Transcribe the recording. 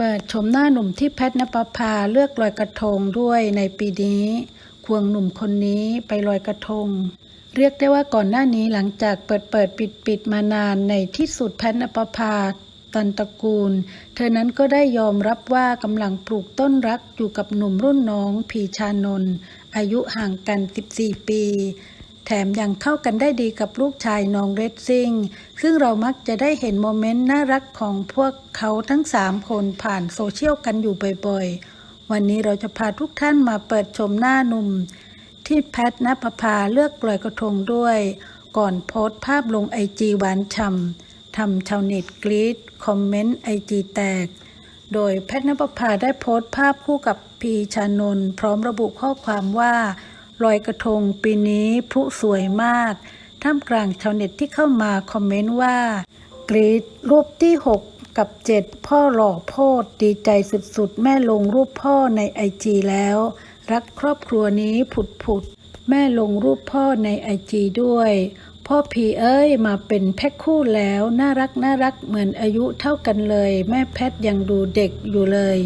เปิดชมหน้าหนุ่มที่แพทนปภาเลือกลอยกระทงด้วยในปีนี้ ควงหนุ่มคนนี้ไปลอยกระทง เรียกได้ว่าก่อนหน้านี้หลังจากเปิดเปิดปิดปิดมานานในที่สุดแพทนปภาตันตระกูล เธอนั้นก็ได้ยอมรับว่ากำลังปลูกต้นรักอยู่กับหนุ่มรุ่นน้องพีชานนท์อายุห่างกัน 14 ปี แถมยังเข้ากันได้ดีกับลูกชายน้องเรดซิงซึ่งเรามักจะได้เห็นโมเมนต์น่ารักของพวกเขาทั้ง 3 คนผ่านโซเชียลกันอยู่บ่อยๆ วันนี้เราจะพาทุกท่านมาเปิดชมหน้าหนุ่ม ที่แพทนปภาเลือกลอยกระทงด้วย ก่อนโพสต์ภาพลงไอจีหวานฉ่ำทำชาวเน็ตกรี๊ดคอมเมนต์ไอจีแตกโดยแพทนปภาได้โพสต์ภาพคู่กับพีชานนท์พร้อมระบุข้อความว่า ลอยกระทงปีนี้พลุสวยมาก ท่ามกลางชาวเน็ตที่เข้ามาคอมเมนต์ว่า กรีดรูปที่ 6 กับ 7 พ่อหล่อโพดดีใจสุดๆ แม่ลงรูปพ่อในไอจีแล้ว รักครอบครัวนี้ผุดผุดๆแม่ลงรูปพ่อในไอจีด้วย พ่อพีเอ้ยมาเป็นแพ็คคู่แล้ว น่ารักน่ารักเหมือนอายุเท่ากันเลย แม่แพทยังดูเด็กอยู่เลย